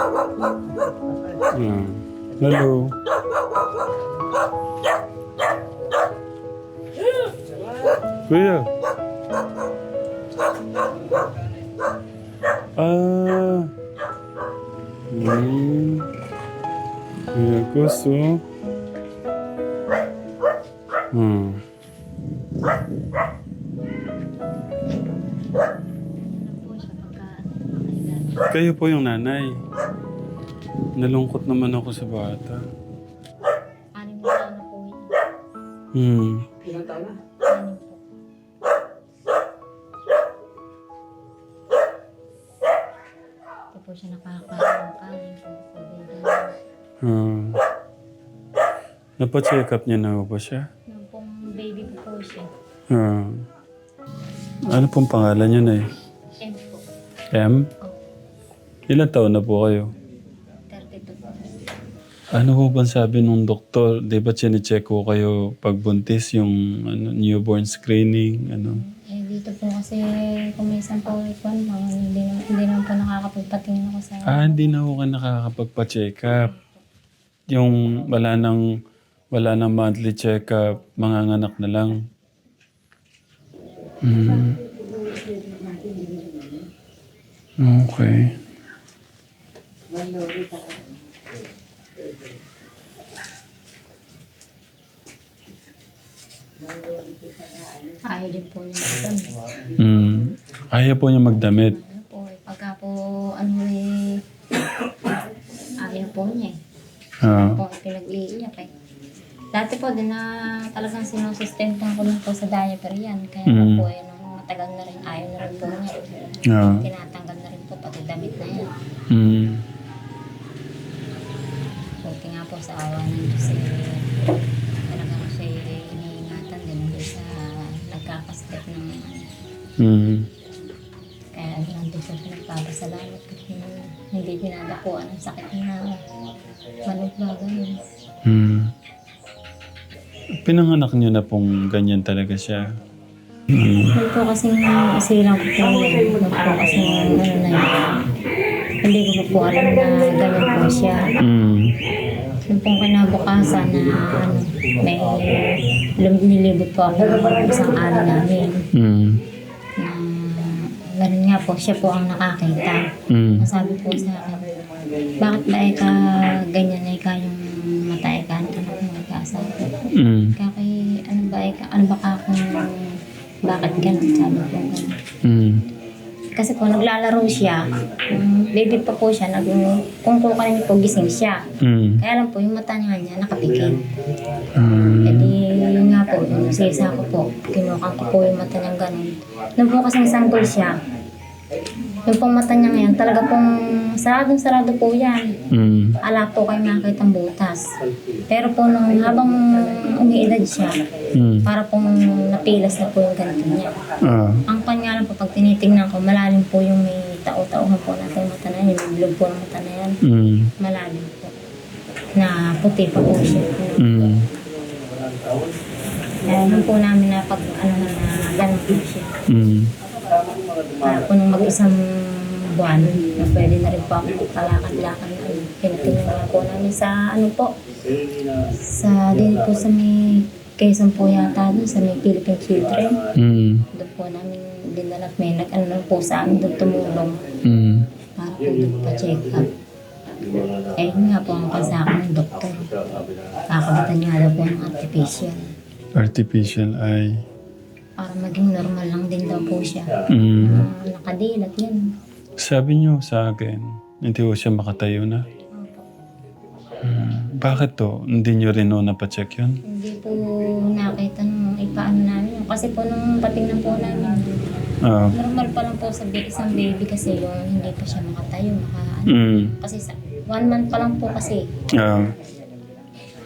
Ah. Hello. Kuya. Ah. Hmm. Kuya gusto. Hmm. Kayo po yung nanay. Nalungkot naman ako sa bata. Anim na taon na po yun. Hmm. Anim po. Ito po siya nakakain ng kanin po. Ah. Napacheck up niya na ba siya? Nung pong baby ko po siya. Ah. Ano pong pangalan niya na M po. M? Ilan taon na po kayo? 32 po. Ano po ba sabi nung doktor? Di ba chinecheck ko kayo pagbuntis yung ano, newborn screening? Ano? Eh, dito po kasi kung may isang po ikon, hindi, hindi naman po nakakapagpatingin ako sa... Ah, hindi na ako ka nakakapagpa-check up. Yung wala nang wala nang monthly check up, mga anak na lang. Mm. Okay. Ayaw din po niya magdamit. Mm. Ayaw po niya magdamit. Ano po, eh, pagka po, ano eh, ayaw po niya eh. Ah. po pinag-iiyak eh. Dati po din na talagang sinusustento ko lang po sa diaper yan. Kaya Mm. po eh, nung matagal na rin, ayaw na rin po niya. Ah. Tinatanggal na rin po pati damit na yan. Mm. Mm. kaya nandun po siya nagpapasalamat kasi hindi dinadakuan ang sakit na malugbagan yun. Mm. Pinanganak niyo na pong ganyan talaga siya. Mm. Yun po kasi isilang ko po yun. Yun po kasi ano na yun. Hindi ko po alam na ganyan po siya. Mm. Yung pong kinabukasan na ano, may nilibot po ako ng isang araw namin. Mm. Nga po, siya po ang nakakita. Mm. Sabi po sa akin, bakit ba ika ganyan na ika yung mata ang anak mo ika-asawa? Mm. Kaya kay, ano ba ika, ano ba ka kung bakit ganun? Sabi po ganun. Mm. Kasi po naglalaro siya, um, baby pa po siya, nag, kung po kanina po gising siya. Mm. Kaya lang po, yung mata niya niya nakapikit. Mm. E di, yun nga po, yung sisa ko po, kinukan ko po yung mata niya ganun. Nung po kasing sanggol siya, yung pong mata niya ngayon, talaga pong saradong-sarado po yan. Mm. Ala po kayo makakita ang butas. Pero po nung habang umiidad siya, Mm. para pong napilas na po yung ganito niya. Ah. Ang kanya lang po, pag tinitingnan ko, malalim po yung may tao-tauhan po natin mata na yan, yung bilog po ng mata na yan. Mm. Malalim po. Na puti pa po siya. Mm. Kaya nung po namin na pag ano na na ganun po siya. Mm. Para po nung mag-isang buwan, na pwede na rin po ako kalakad-lakad na ano. Pinatingnan na po namin sa ano po. Sa din po sa may Quezon po yata doon, sa may Philippine Children. Mm. Doon po namin dinala, may nag-ano lang po sa amin doon tumulong. Mm. para po magpa-check up. Eh, nga po ang kasakin ng doktor. Kakabitan nga daw po ng artificial. Artificial eye. Para maging normal lang din daw po siya. Mm. Ah, nakadilat yan. Sabi niyo sa akin, hindi ko siya makatayo na. Opo. Mm. Bakit to? Hindi niyo rin no napacheck yun? Hindi po nakita nung ipaano namin. yun. Kasi po nung patingnan po namin, Ah. normal pa lang po sa ba- isang baby kasi yung hindi pa siya makatayo. Maka, ano. Mm. Kasi sa one month pa lang po kasi. Ah.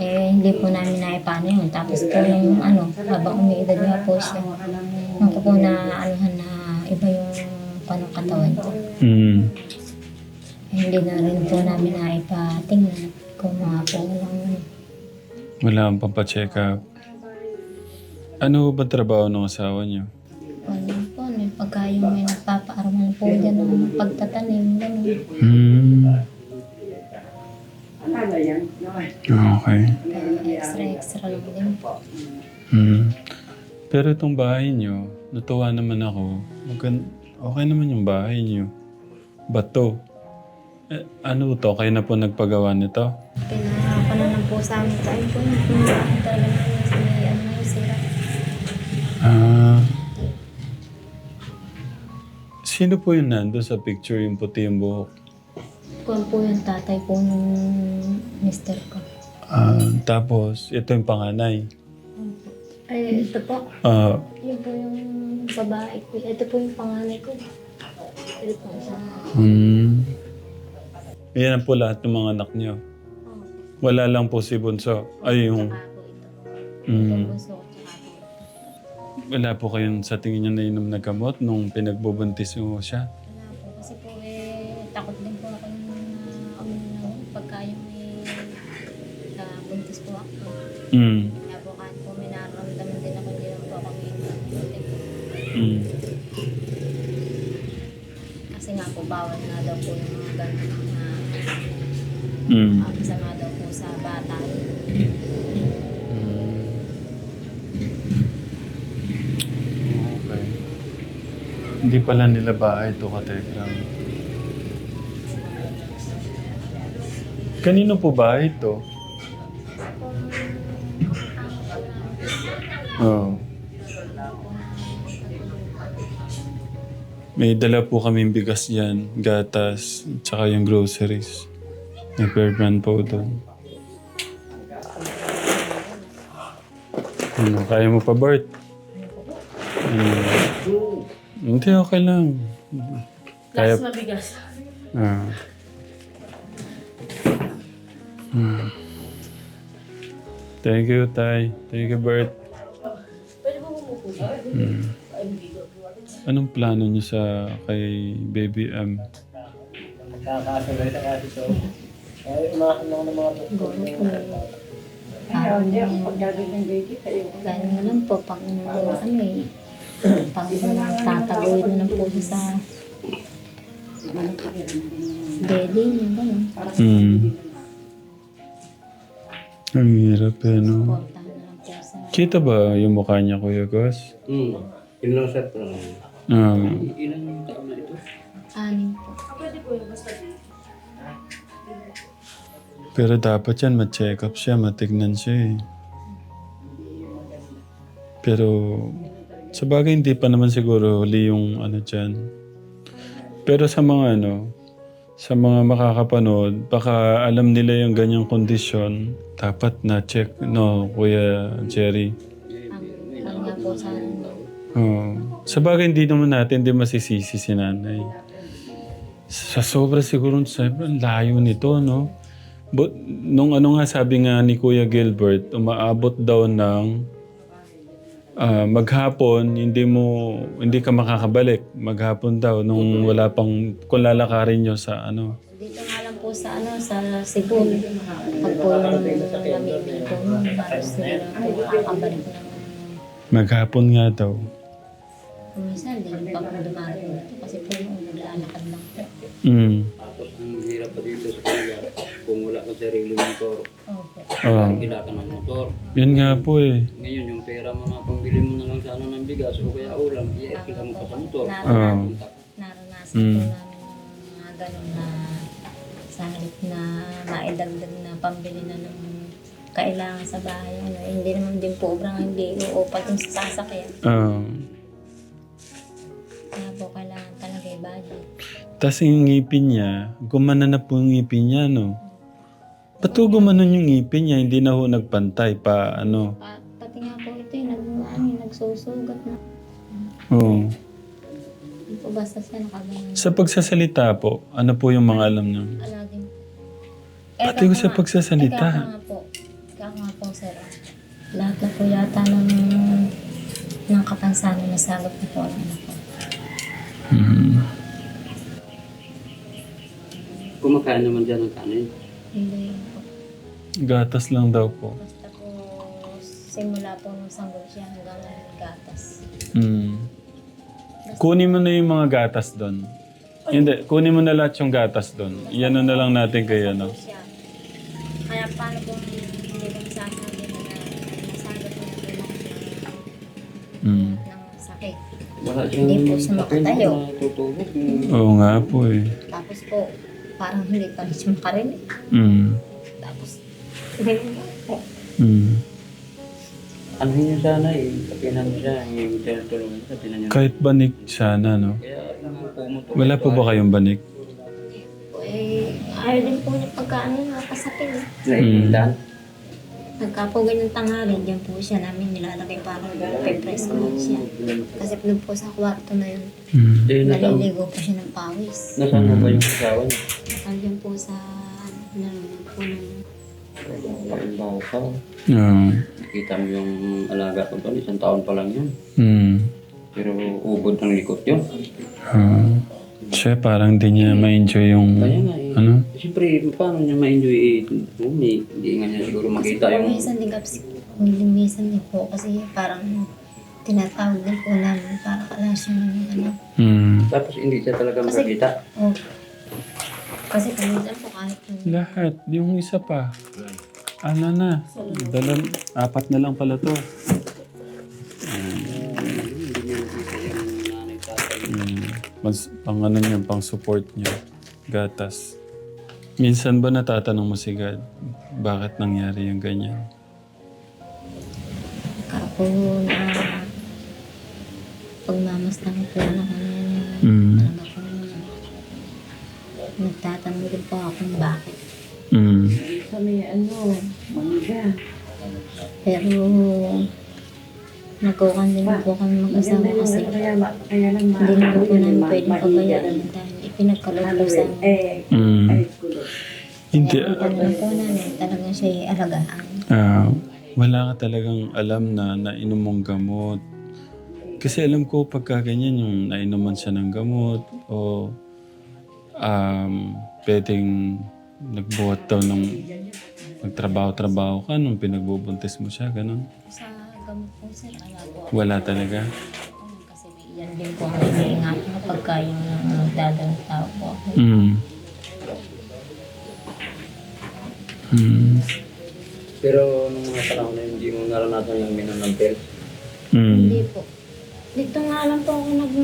Eh, hindi po namin naipano yun. Tapos po yung ano, habang umiidad nga po siya, nung ko po na anuhan na iba yung panong katawan ko. Mm. Eh, hindi na rin po namin naipatingnan kung mga po walang ano. Wala kang pampacheck up. Ano ba trabaho ng asawa niyo? Ano po, may pagka yung may nagpapaaraman po dyan ng pagtatanim, gano'n. Hmm. Okay. Kaya extra-extra lang din po. Hmm. Pero itong bahay nyo, natuwa naman ako. Magan- okay naman yung bahay nyo. Bato. Eh, ano to? Kayo na po nagpagawa nito? Pinakapanan lang po sa amin. Tayo po yung pinakapanan talaga namin sa may ano na sira. Ah. Sino po yung nando sa picture yung puti yung buhok? Kuwan po yung tatay po nung mister ko. Ah, tapos, ito yung panganay. Ay, ito po. Ah, Yun po yung babae ko. Ito po yung panganay ko. Ito po sa... hmm. Yan po lahat ng mga anak niyo. Oh, Wala lang po si Bunso. Ay, yung... tsaka po ito. Ito bunso ko, tsaka po. Wala po kayong sa tingin niyo nainom na gamot nung pinagbubuntis mo siya. Hmm. Kaya po kahit po may nararamdaman din ako, hindi lang po ako may Hmm. Kasi nga po, bawal nga daw po yung mga ganun na Hmm. uh, masama daw po sa bata. Okay. Hindi pala nila bahay ito, Katekram. Kanino po ba ito? Oo. May dala po kaming bigas yan, gatas, tsaka yung groceries. May Fairbrand po doon. Ano, kaya mo pa, Bart? Hmm. Hindi, okay lang. Kaya, Last mabigas. ah. Hmm. Thank you, Tay. Thank you, Bert. Hmm. Anong plano niyo sa kay Baby M? Nakakasabay sa kasi so. Ay, umakan lang ng mga doktor. Parang ganun lang po, pang ano eh, pang tatagawin na lang po siya sa belly, yung gano'n. Hmm. Ang hirap eh, no? Portahan na lang po sa Kita ba yung mukha niya, Kuya Gus? Hmm. Yun lang sir. pero Ah. Ilan yung taon na ito? anim po. Pwede po yung basta dito. pero dapat yan, ma-check up siya, matignan siya eh. Pero, sa bagay, hindi pa naman siguro huli yung ano dyan. Pero sa mga ano, sa mga makakapanood, baka alam nila yung ganyang kondisyon, dapat na-check, no, Kuya Jerry. Ang, ang nga po sa Oo. Sa bagay, hindi naman natin di masisisi si nanay. Sa sobra siguro, sobrang layo nito, no? But, nung ano nga sabi nga ni Kuya Gilbert, umaabot daw ng ah, maghapon, hindi mo, hindi ka makakabalik. Maghapon daw, nung wala pang, kung lalakarin nyo sa ano. dito nga lang po sa ano, sa Cebu. Pag po yung namimili ko, po makakabalik ng Maghapon nga daw. kung minsan, hindi pa po dumarating dito kasi po yung naglalakad lang po. Mm. Tapos ang hirap pa dito sa kanila. Kung wala ka sarili motor, Opo. Ah, kila ka ng motor. yun nga po eh. Ngayon yung pera mo na pangbili mo na lang sana ng bigas o kaya ulam, i-ekila mo pa sa motor. Ah. Naranasan, naranasan Mm. yung mga ganun na sa halip na maidagdag na pambili na ng kailangan sa bahay. Ano, hindi naman din po obrang hindi uupat yung sasakyan. Ah. Kaya po kailangan talaga i-budget. Tapos yung ngipin niya, gumana na po yung ngipin niya, no? Ba't po gumanon yung ngipin niya? Hindi na ho nagpantay pa, ano? Pa, nagsusugat na. Oo. Hindi po basta siya nakaganyan. Sa pagsasalita po, ano po yung mga alam niyo? Alagin. Pati ko sa pagsasalita. Ikaw nga po. Ikaw nga po, sir. Lahat na po yata ng ng kapansanan na sagot na po ang anak ko. Mhm. Kumakain naman dyan ng kanin. Hindi po. Gatas lang daw po. Basta po simula po nung sanggol siya hanggang gatas. Mm. Kunin mo na yung mga gatas doon. Hindi, kunin mo na lahat yung gatas doon. Yan na lang natin kay ano. Kaya paano kung hindi ko sasabi na nasagot na Mm. ng sakit. Wala Hindi po sumakatayo. natutulog. Eh. Oo nga po eh. Tapos po, parang hindi pa rin siya makarinig. Mm. Tapos, ganun po. Mm. Ano yun sana eh. Kapinan siya. Yung tinutulungan sa tinan niya. Kahit banik sana, no? Kaya. Wala po ba kayong banik? Eh, ayaw din po niya pagka ano, nakasapin. Naiindan. Pagka po ganyan tanghali, diyan po siya namin nilalagay parang pe-press ko siya. Kasi doon po sa kwarto na yun, Mm. Hindi, nasaan, naliligo po siya ng pawis. nasaan mo ba yung asawa niya? Andiyan po sa, nanonood po ng Ang baho pa. Oo. Nakita mo yung alaga ko doon. Isang taon pa lang yun. Mm. Pero ubod ng likot yun. Ah. Siya parang di niya ma-enjoy yung... Kaya nga eh. Ano? Siyempre, paano niya ma-enjoy eh? Hindi, hindi nga niya siguro makita Kasi po yung... minsan din kasi, minsan din po kasi parang tinatawag din po namin para kala siya ng ano. Mm. Tapos hindi siya talaga Kasi- makakita. Oh. Kasi minsan po kahit yung Lahat. Yung isa pa. Ano na? Dalam, apat na lang pala to. Mm. Mas, pang ano niya, pang support niya. Gatas. Minsan ba natatanong mo si God, bakit nangyari yung ganyan? Ako na pagmamasdan ko na na Mm. ko nagtatanong din po ako kung bakit. Kami, ano, mangga. Pero nagkukan din po kami mag-asawa kasi Kaya, kaya lang hindi naman po namin pwedeng pabayaan dahil ipinagkaloob sa amin. Eh, Mm. Hindi. Kaya ang alam po namin talagang siya alagaan. Ah, wala ka talagang alam na nainom mong gamot. Kasi alam ko pagka ganyan yung nainuman siya ng gamot o um, pwedeng nagbuhat daw ng nagtrabaho-trabaho ka nung pinagbubuntis mo siya, ganun. Sa gamot po sir, wala po ako. Wala talaga. Kasi yan din po ang iniingat ko pagka yung nagdadalang tao po ako. Mm. Mm. Pero nung mga panahon na yun, hindi mo naranasan yung minom ng. Mm. Hindi po. Dito nga lang po ako nag...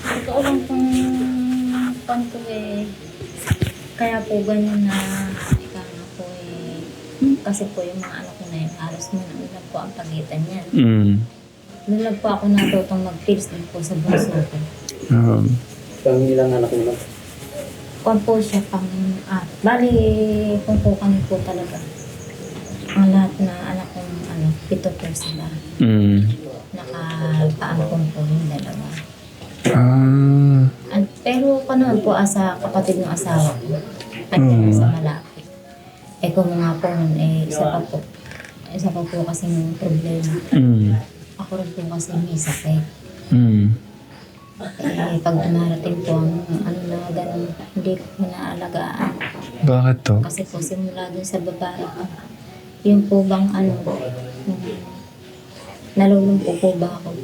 Ito lang pong panto eh. Kaya po ganyan na ika nga po eh. Kasi po yung mga anak ko na yun, halos lang po ang pagitan niyan. Mm. Lang po ako natutong mag-pills din po sa bunso ko. Um, Pang ilang anak mo na? Kung po siya pang... Ah, bali, kung po kami po talaga. Ang lahat na anak kong ano, pito po sila. mm. Nakapaangkong po yung dalawa. Ah. Pero kanoon po asa kapatid ng asawa ko. At Mm. sa malapit. Eh kung nga po nun, eh, isa pa po. Isa pa po kasi ng problema. Mm. Ako rin po kasi may sakit. Mm. Eh, pag dumarating po ang ano na ganun, hindi ko po naalagaan. Bakit to? Kasi po simula dun sa babae ko. Yung po bang ano, yung, nalulungko po ba ako?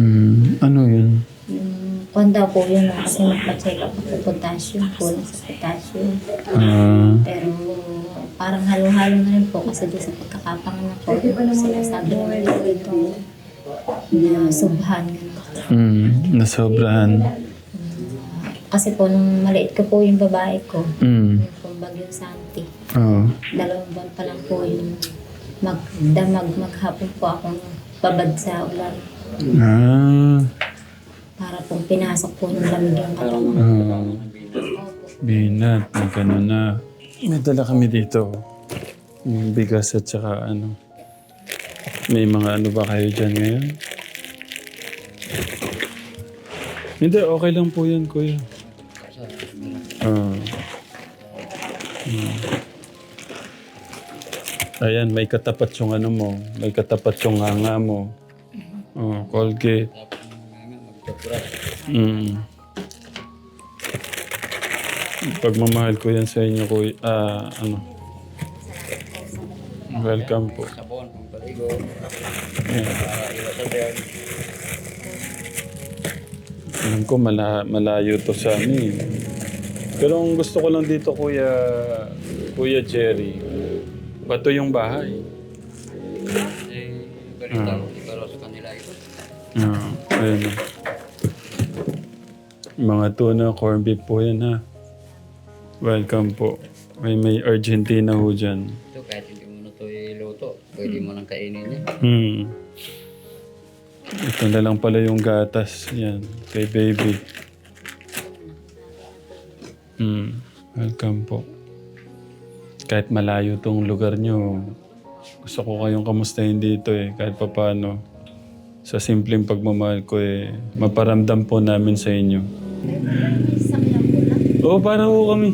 Mm. Ano yun? Yung panda po yun kasi magpa-check up ako potassium, kulang sa potassium. Ah. Pero parang halo-halo na rin po kasi doon sa pagkakapanganak ko, yung sinasabi naman nila dito na subhan. Mm. Nasobrahan. Kasi po nung maliit ko po yung babae ko, Mm. yung pong bagyong Santi, Oo. dalawang buwan pa lang po yung magdamag, maghapon po akong babad sa ulan Ah. Para pong pinasok po ng lamig yung katawan. Ah. Binat, may ganun na. May dala kami dito. Yung bigas at saka ano. May mga ano ba kayo dyan ngayon? Hindi, okay lang po yan, kuya. Ah. Hmm. Ayan, may katapat yung ano mo. May katapat yung nganga mo. Oh, Colgate. Mm. Pagmamahal ko yan sa inyo, kuya. Ah, ano. Welcome po. Sabon, paligo, Ayan. para iwasan tayo. Alam ko mala, malayo to sa amin. Pero ang gusto ko lang dito, Kuya, Kuya Jerry, bato yung bahay. Eh, balita ko siguro sa kanila malayo. Ah, ayun. Mga tuna, corn beef po yan ha. Welcome po. May may Argentina ho dyan. Ito kahit hindi mo na ito iluto, pwede mo nang kainin yan. Hmm. Ito na lang pala yung gatas. Yan. Kay baby. Hmm. Welcome po. Kahit malayo tong lugar nyo, gusto ko kayong kamustahin dito eh. Kahit papano. Sa simpleng pagmamahal ko eh, maparamdam po namin sa inyo. Oo, para ho kami.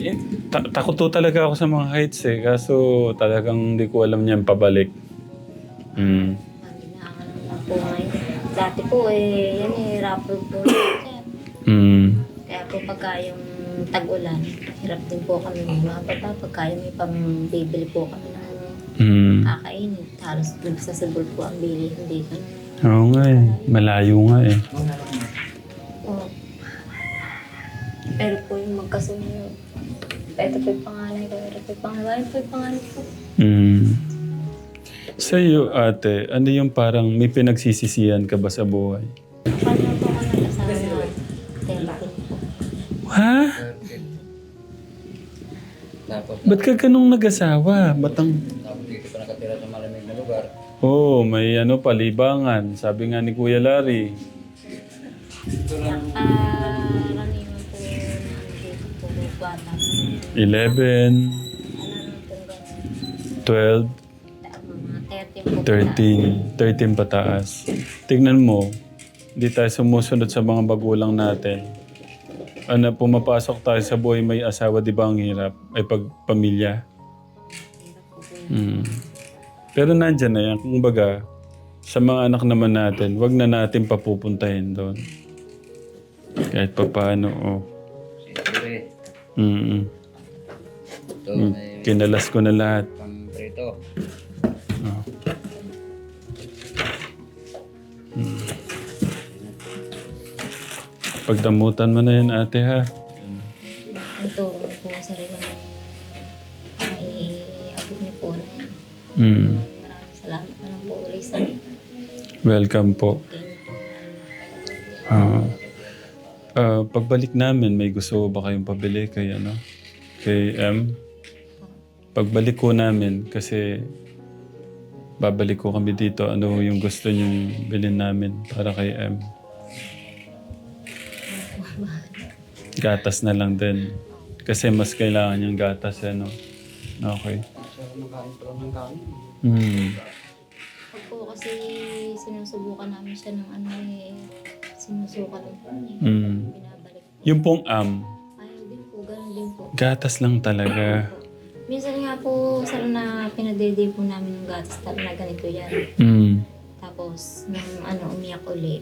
Eh, ta- takot to talaga ako sa mga heights eh. Kaso talagang hindi ko alam niyan pabalik. Hmm. Nakakalaman lang po ngayon. Dati po eh, yan eh, rapper po. Kaya, Hmm. kaya po pagka yung tag-ulan, hirap din po kami mga bata. Pagka yung may pambibili po kami ng Hmm. kakainin. Halos nagsasabol po ang bili. Hindi ko Oo nga eh. Malayo nga eh. Pero po yung magkasunod. Ito po yung pangalan ko. Ito po yung pangalan. Ito po yung pangalan ko. Hmm. Sa iyo, ate, ano yung parang may pinagsisisihan ka ba sa buhay? Paano po ako nag-asawa? Therapy po. Ha? Tapos, Ba't ka ganong nag-asawa? Ba't ang... tapos dito nakatira sa malamig na lugar. Oo, oh, may ano, palibangan. Sabi nga ni Kuya Larry. Nakaraniwan 11, Ano naman po 12, ganun. Mga 13 po. 13, 13 pataas. Tignan mo, hindi tayo sumusunod sa mga magulang natin. Ano, pumapasok tayo sa buhay may asawa, di ba ang hirap? Ay pagpamilya. Mm. Pero nandyan na yan. Kung baga, sa mga anak naman natin, wag na natin papupuntahin doon. Kahit pa paano, oh. Mm-mm. ito Mm. may Kinalas ko na lahat. pang prito. Oh. Mm. Pagdamutan mo na yan, ate, ha? Ang turo po sa rin ay abot niyo po na. Mm. Maraming salamat na lang po ulit sa Welcome po. Ah. Pagbalik namin, may gusto ba kayong pabili kay ano? Kay M? Pagbalik ko namin, kasi babalik ko kami dito, ano yung gusto niyong bilhin namin para kay M? Gatas na lang din. Kasi mas kailangan niyang gatas, ano? Okay. Hmm. Pag po kasi sinusubukan namin siya ng ano eh, sinusukan lang po niya. Binabalik. Yung pong am, Ayaw din po, ganun din po. gatas lang talaga. Minsan nga po, sir, na pinadede po namin ng gatas tal na ganito yan. Hmm. Tapos, nung ano, umiyak uli,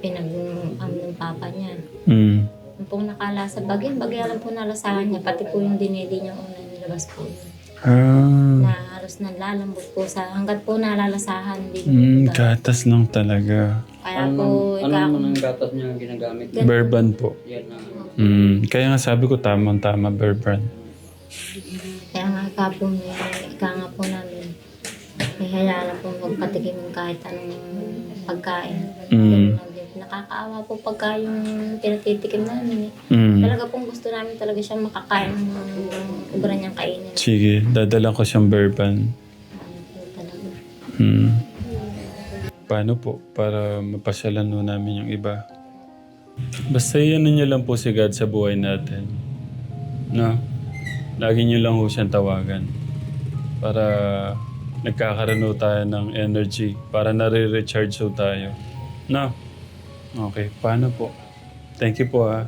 pinag-am ng papa niya. Hmm. Nung pong nakalasa, bagyan, bagyan lang po nalasahan niya, pati po yung dinedi niya una nilabas po yun. Ah. Na halos nalalambot po sa, hanggat po nalalasahan, Hmm, po. gatas lang talaga. Kaya Ano, po, ano ikaw, naman ang gatas niya ginagamit? Bourbon po. Yan na. Hmm. Kaya nga sabi ko tamang-tama, bourbon. kaya nga ika po, may, ika nga po namin, may po magpatikim ng kahit anong pagkain. Hmm. Din. Nakakaawa po pagka yung pinatitikim namin eh. Hmm. Talaga pong gusto namin talaga siyang makakain ng ubra niyang kainin. Sige, dadala ko siyang bourbon. Ano po talaga. Hmm. Paano po? Para mapasyalan mo namin yung iba. Basta yan niyo lang po si God sa buhay natin. No? Lagi niyo lang ho siyang tawagan. Para nagkakaroon tayo ng energy. Para nare-recharge ho tayo. No? Okay, paano po? Thank you po ha.